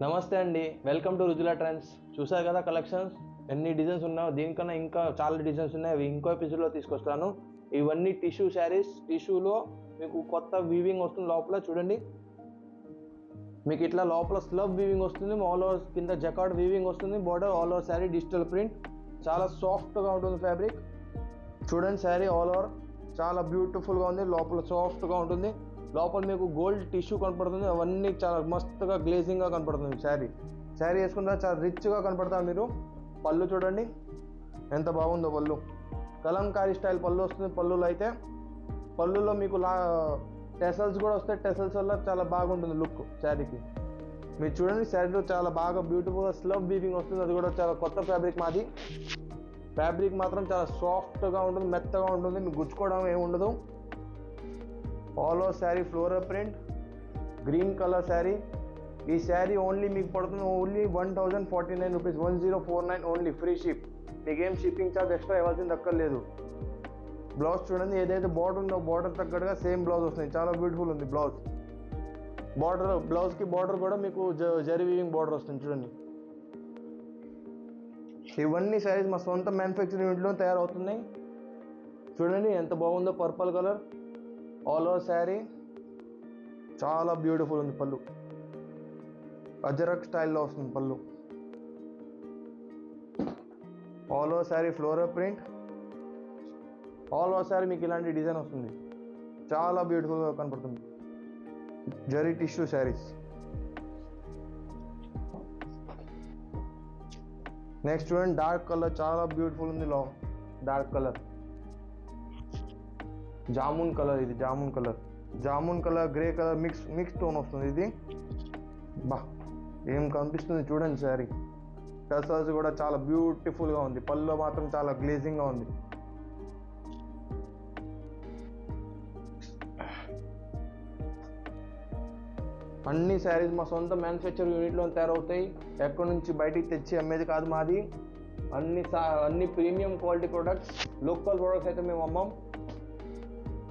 నమస్తే అండి. Welcome to Rujula trends చూసారు కదా కలెక్షన్స్ ఎన్ని డిజైన్స్ ఉన్నాయో దీనికన్నా ఇంకా చాలా డిజైన్స్ ఉన్నాయి. అవి ఇంకో ఎపిసోడ్లో తీసుకొస్తాను. ఇవన్నీ టిష్యూ శారీస్ టిష్యూలో మీకు కొత్త వీవింగ్ వస్తుంది లోపల చూడండి. మీకు ఇట్లా లోపల స్లబ్ వీవింగ్ వస్తుంది ఆల్ ఓవర్ కింద జకాడ్ వీవింగ్ వస్తుంది border all over sari digital print చాలా సాఫ్ట్గా ఉంటుంది ఫ్యాబ్రిక్ చూడండి శారీ ఆల్ ఓవర్ చాలా బ్యూటిఫుల్గా ఉంది లోపల సాఫ్ట్గా ఉంటుంది. లోపల మీకు గోల్డ్ టిష్యూ కనపడుతుంది అవన్నీ చాలా మస్తుగా గ్లేజింగ్గా కనపడుతుంది శారీ. శారీ వేసుకుంటే చాలా రిచ్గా కనపడతారు మీరు. పళ్ళు చూడండి ఎంత బాగుందో పళ్ళు. కలంకారీ స్టైల్ పళ్ళు వస్తుంది పళ్ళులో అయితే. పళ్ళులో మీకు లా టెసల్స్ కూడా వస్తాయి టెసల్స్ వల్ల చాలా బాగుంటుంది లుక్ శారీకి. మీరు చూడండి శారీలో చాలా బాగా బ్యూటిఫుల్గా స్లబ్ వీవింగ్ వస్తుంది అది కూడా చాలా కొత్త ఫ్యాబ్రిక్ మాది. ఫ్యాబ్రిక్ మాత్రం చాలా సాఫ్ట్గా ఉంటుంది మెత్తగా ఉంటుంది మీకు గుచ్చుకోవడం ఏమి ఉండదు. All over sari floral print green colour sari ఈ శారీ ఓన్లీ మీకు పడుతుంది only one thousand forty nine rupees one zero four nine only free ship మీకేం షిప్పింగ్ ఛార్జ్ ఎక్స్ట్రా ఇవ్వాల్సింది అక్కర్లేదు. బ్లౌజ్ చూడండి ఏదైతే బార్డర్ ఉందో బార్డర్ తగ్గట్టుగా సేమ్ బ్లౌజ్ వస్తుంది చాలా బ్యూటిఫుల్ ఉంది బ్లౌజ్ బార్డర్ బ్లౌజ్కి బార్డర్ కూడా మీకు జ జరీ వీవింగ్ బార్డర్ వస్తుంది చూడండి. ఇవన్నీ శారీస్ మా సొంత మ్యానుఫ్యాక్చరింగ్ యూనిట్లో తయారవుతున్నాయి. చూడండి ఎంత బాగుందో purple colour all over sari చాలా బ్యూటిఫుల్ ఉంది పళ్ళు. అజరక్ స్టైల్లో వస్తుంది పళ్ళు. All over sari floral print all over sari మీకు ఇలాంటి డిజైన్ వస్తుంది. చాలా బ్యూటిఫుల్గా కనపడుతుంది. జరీ టిష్యూ శారీస్ నెక్స్ట్ చూడండి డార్క్ కలర్ చాలా బ్యూటిఫుల్ ఉంది లో డార్క్ కలర్ జామున్ కలర్ ఇది jamun colour. Jamun colour grey colour mix mix tone వస్తుంది ఇది. బా ఏం కనిపిస్తుంది చూడండి శారీ. టసల్స్ కూడా చాలా బ్యూటిఫుల్గా ఉంది. పళ్ళు మాత్రం చాలా గ్లేజింగ్గా ఉంది. అన్ని శారీస్ మా సొంత మ్యానుఫ్యాక్చర్ యూనిట్లో తయారవుతాయి. ఎక్కడి నుంచి బయటికి తెచ్చి అమ్మేది కాదు మాది. అన్ని సా అన్ని premium quality products local products అయితే మేము అమ్మం.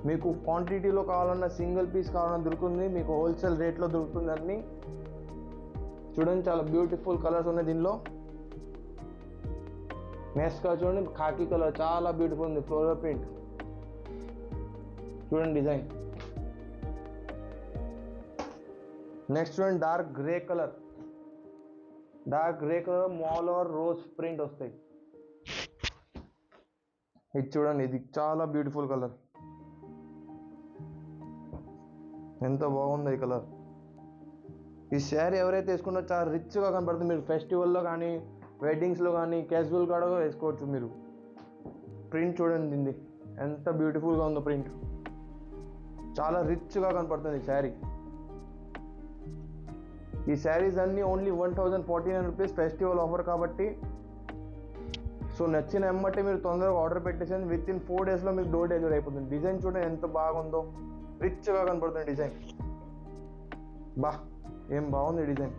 మీకు క్వాంటిటీలో కావాలన్నా సింగిల్ పీస్ కావాలన్నా దొరుకుతుంది మీకు హోల్సేల్ రేట్లో దొరుకుతుంది అన్ని చూడండి చాలా బ్యూటిఫుల్ కలర్స్ ఉన్నాయి దీనిలో. నెక్స్ట్ కలర్ చూడండి ఖాకీ కలర్ చాలా బ్యూటిఫుల్ ఉంది ఫ్లోరల్ ప్రింట్ చూడండి డిజైన్ నెక్స్ట్ చూడండి dark grey colour dark grey colour all over rose print వస్తాయి. ఇది చూడండి ఇది చాలా బ్యూటిఫుల్ కలర్ ఎంత బాగుంది ఈ కలర్. ఈ శారీ ఎవరైతే వేసుకున్నారో చాలా రిచ్గా కనపడుతుంది. మీరు ఫెస్టివల్లో కానీ వెడ్డింగ్స్లో కానీ క్యాజువల్ కూడా వేసుకోవచ్చు మీరు. ప్రింట్ చూడండి దీన్ని. ఎంత బ్యూటిఫుల్గా ఉందో ప్రింట్ చాలా రిచ్గా కనపడుతుంది ఈ శారీ. ఈ శారీస్ అన్నీ only one thousand forty nine rupees festival offer కాబట్టి సో నచ్చిన ఎమ్మటే మీరు తొందరగా ఆర్డర్ పెట్టేసి విత్ ఇన్ ఫోర్ డేస్లో మీకు డోర్ డెలివరీ అయిపోతుంది. డిజైన్ చూడండి ఎంత బాగుందో. రిచ్గా కనపడుతుంది డిజైన్. బా ఏం బాగుంది డిజైన్.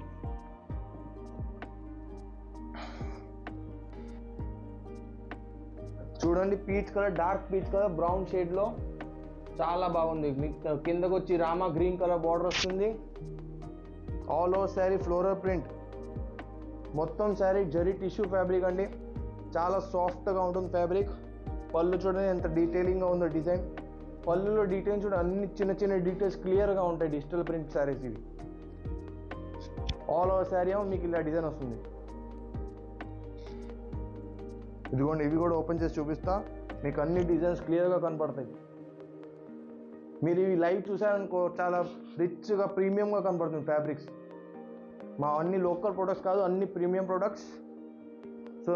చూడండి peach colour dark peach colour brown షేడ్లో చాలా బాగుంది. కిందకు వచ్చి రామా గ్రీన్ కలర్ బార్డర్ వస్తుంది. All over sari floral print మొత్తం శారీ జరీ టిష్యూ ఫ్యాబ్రిక్ అండి. చాలా సాఫ్ట్గా ఉంటుంది ఫ్యాబ్రిక్. పళ్ళు చూడండి ఎంత డీటెయిలింగ్గా ఉందో డిజైన్. పళ్ళులో డీటెయిల్స్ కూడా అన్ని చిన్న చిన్న డీటెయిల్స్ క్లియర్గా ఉంటాయి డిజిటల్ ప్రింట్ శారీస్ ఇవి. ఆల్ ఓవర్ శారీ ఏమో మీకు ఇలా డిజైన్ వస్తుంది. ఇదిగోండి ఇవి కూడా ఓపెన్ చేసి చూపిస్తా. మీకు అన్ని డిజైన్స్ క్లియర్గా కనపడతాయి. మీరు ఇవి లైవ్ చూసారనుకో చాలా రిచ్గా ప్రీమియంగా కనపడుతుంది ఫ్యాబ్రిక్స్ మా అన్ని లోకల్ ప్రొడక్ట్స్ కాదు అన్ని ప్రీమియం ప్రొడక్ట్స్ సో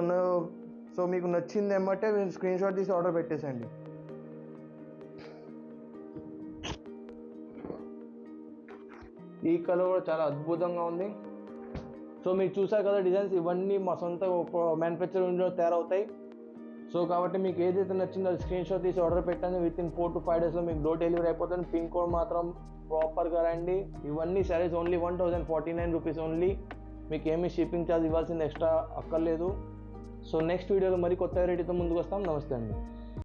సో మీకు నచ్చింది ఏమంటే మీరు స్క్రీన్ షాట్ తీసి ఆర్డర్ పెట్టేసండి ఈ కలర్ కూడా చాలా అద్భుతంగా ఉంది. సో మీరు చూసారు కదా డిజైన్స్ ఇవన్నీ మా సొంత మ్యానుఫ్యాక్చరింగ్లో తయారవుతాయి. సో కాబట్టి మీకు ఏదైతే నచ్చిందో అది స్క్రీన్ షాట్ తీసి ఆర్డర్ పెట్టండి. Within four to five డేస్లో మీకు డోర్ డెలివరీ అయిపోతుంది. పిన్ కోడ్ మాత్రం ప్రాపర్గా రండి. ఇవన్నీ saris only one thousand forty nine rupees only మీకు ఏమీ షిప్పింగ్ ఛార్జ్ ఇవ్వాల్సింది ఎక్స్ట్రా అక్కర్లేదు. సో నెక్స్ట్ వీడియోలో మరి కొత్త వెరైటీతో ముందుకు వస్తాం. నమస్తే అండి.